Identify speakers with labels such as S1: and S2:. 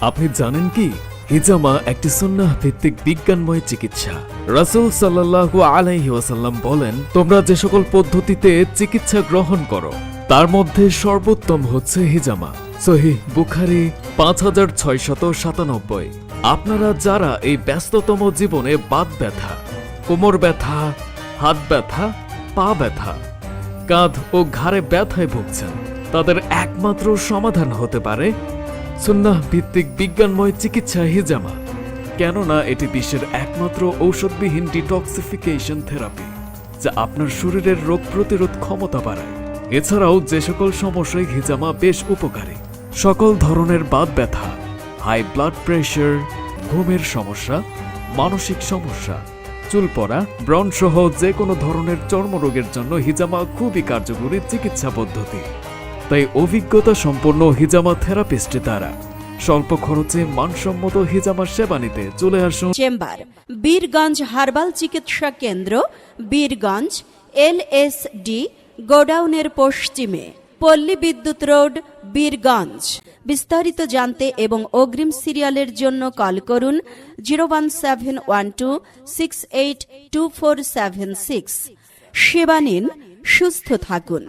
S1: আপনি জানেন কি? হিজামা একটি সুন্নাহ ভিত্তিক বিজ্ঞানময় চিকিৎসা। রাসূল সাল্লাল্লাহু আলাইহি ওয়াসাল্লাম বলেন, তোমরা যে সকল পদ্ধতিতে চিকিৎসা গ্রহণ করো, তার মধ্যে সর্বোত্তম হচ্ছে হিজামা। সহি বুখারি, পাঁচ হাজার ছয়শত সাতানব্বই। আপনারা যারা এই ব্যস্ততম জীবনে বাত ব্যথা, কোমর ব্যথা, হাত ব্যথা, পা ব্যথা, কাঁধ ও ঘাড়ে ব্যথায় ভুগছেন, তাদের একমাত্র সমাধান হতে পারে সুন্নাহ ভিত্তিক বিজ্ঞানময় চিকিৎসা হিজামা। কেননা এটি বিশ্বের একমাত্র ঔষধবিহীন ডিটক্সিফিকেশন থেরাপি, যা আপনার শরীরের রোগ প্রতিরোধ ক্ষমতা বাড়ায়। এছাড়াও যে সকল সমস্যায় হিজামা বেশ উপকারী। সকল ধরনের বাত ব্যথা, হাই ব্লাড প্রেশার, ঘুমের সমস্যা, মানসিক সমস্যা চুল পড়া ব্রণ সহ যে কোনো ধরনের চর্মরোগের জন্য হিজামা খুবই কার্যকরী চিকিৎসা পদ্ধতি। তাই অভিজ্ঞতা সম্পন্ন হিজামা থেরাপিস্ট দ্বারা স্বল্প খরচে মানসম্মত হিজামা সেবা নিতে চলে আসুন।
S2: চেম্বার, বীরগঞ্জ হার্বাল চিকিৎসা কেন্দ্র, বীরগঞ্জ এল এস ডি গোডাউনের পশ্চিমে, পল্লী বিদ্যুৎ রোড, বীরগঞ্জ। বিস্তারিত জানতে এবং অগ্রিম সিরিয়ালের জন্য কল করুন zero one seven one two six eight two four seven six. সেবা নিন, সুস্থ থাকুন।